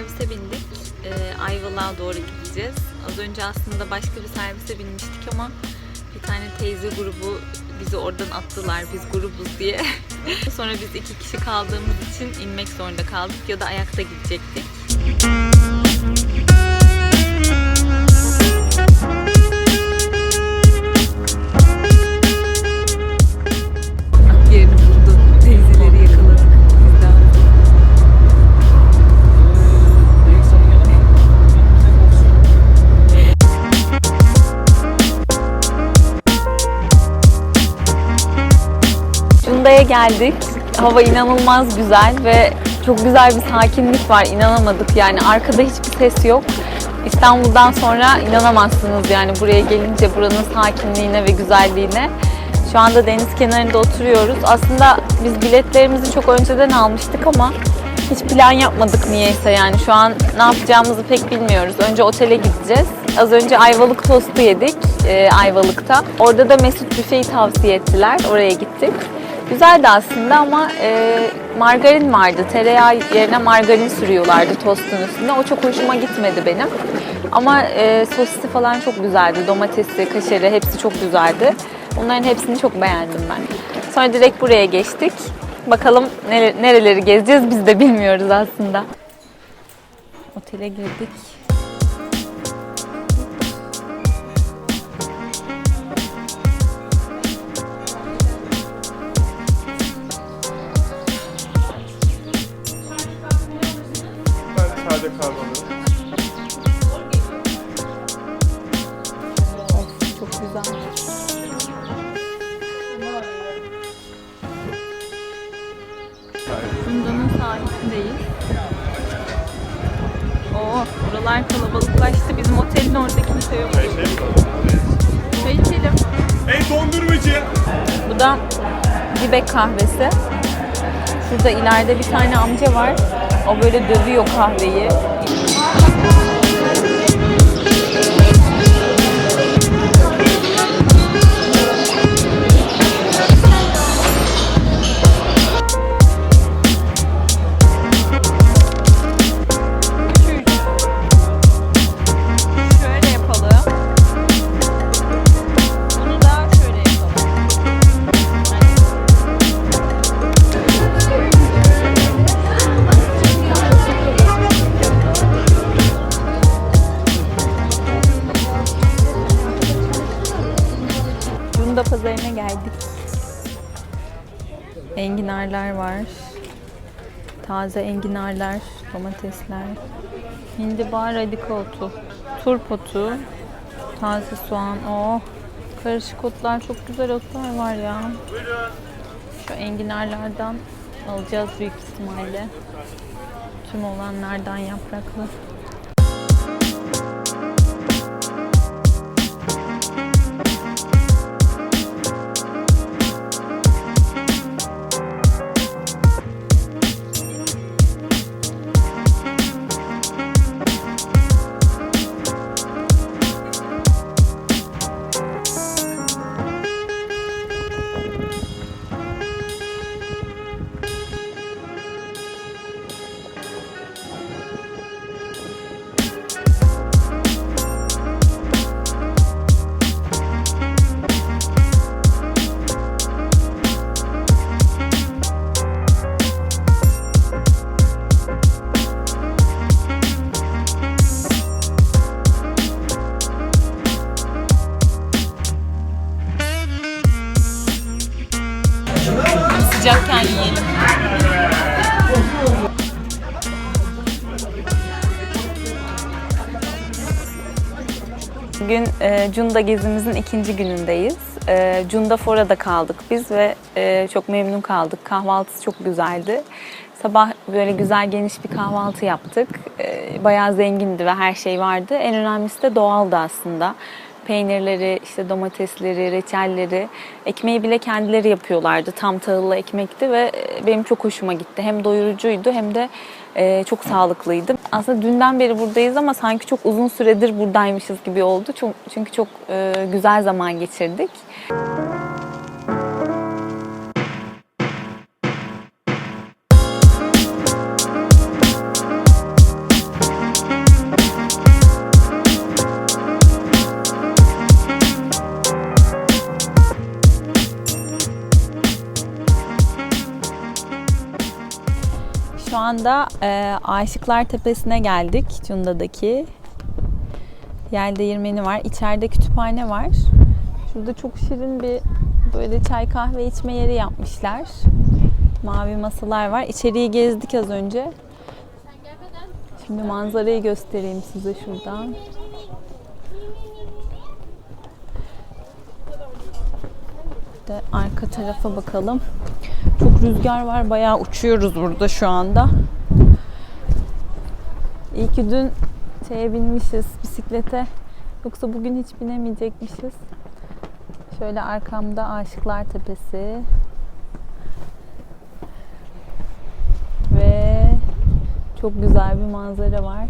servise bindik. Ee, Ayvalık'a doğru gideceğiz. Az önce aslında başka bir servise binmiştik ama bir tane teyze grubu bizi oradan attılar biz grubuz diye. Sonra biz iki kişi kaldığımız için inmek zorunda kaldık ya da ayakta gidecektik. Geldik. Hava inanılmaz güzel ve çok güzel bir sakinlik var. İnanamadık yani. Arkada hiçbir ses yok. İstanbul'dan sonra inanamazsınız yani buraya gelince buranın sakinliğine ve güzelliğine. Şu anda deniz kenarında oturuyoruz. Aslında biz biletlerimizi çok önceden almıştık ama hiç plan yapmadık niyeyse yani. Şu an ne yapacağımızı pek bilmiyoruz. Önce otele gideceğiz. Az önce Ayvalık tostu yedik e, Ayvalık'ta. Orada da Mesut Büfe'yi tavsiye ettiler. Oraya gittik. Güzeldi aslında ama e, margarin vardı. Tereyağı yerine margarin sürüyorlardı tostun üstüne. O çok hoşuma gitmedi benim. Ama e, sosisi falan çok güzeldi. Domatesi, kaşarı hepsi çok güzeldi. Onların hepsini çok beğendim ben. Sonra direkt buraya geçtik. Bakalım nere- nereleri gezeceğiz biz de bilmiyoruz aslında. Otele girdik. Güzel. Kunda'nın sahilindeyiz. Oo, buralar kalabalıklaştı. Bizim otelin orada kimse yok. Şey, şey var? Çay içelim. Ey dondurmacı! Bu da dibek kahvesi. Şurada ileride bir tane amca var. O böyle dövüyor kahveyi. Enginarlar var. Taze enginarlar, domatesler. Hindibar radika otu, turp otu, taze soğan. Oh, karışık otlar çok güzel otlar var ya. Şu enginarlardan alacağız büyük ihtimalle. Tüm olanlardan yapraklı. Sıcakken yiyelim. Bugün e, Cunda gezimizin ikinci günündeyiz. E, Cunda Fora'da kaldık biz ve e, çok memnun kaldık. Kahvaltısı çok güzeldi. Sabah böyle güzel geniş bir kahvaltı yaptık. E, bayağı zengindi ve her şey vardı. En önemlisi de doğaldı aslında. Peynirleri, işte domatesleri, reçelleri, ekmeği bile kendileri yapıyorlardı. Tam tahıllı ekmekti ve e, benim çok hoşuma gitti. Hem doyurucuydu hem de e, çok sağlıklıydı. Aslında dünden beri buradayız ama sanki çok uzun süredir buradaymışız gibi oldu. Çünkü çok e, güzel zaman geçirdik. Şu anda e, Aşıklar Tepesi'ne geldik. Cunda'daki. Yer değirmeni var. İçeride kütüphane var. Şurada çok şirin bir böyle çay kahve içme yeri yapmışlar. Mavi masalar var. İçeriği gezdik az önce. Şimdi manzarayı göstereyim size şuradan. De arka tarafa bakalım. Çok rüzgar var. Bayağı uçuyoruz burada şu anda. İyi ki dün şeye binmişiz bisiklete. Yoksa bugün hiç binemeyecekmişiz. Şöyle arkamda Aşıklar Tepesi. Ve çok güzel bir manzara var.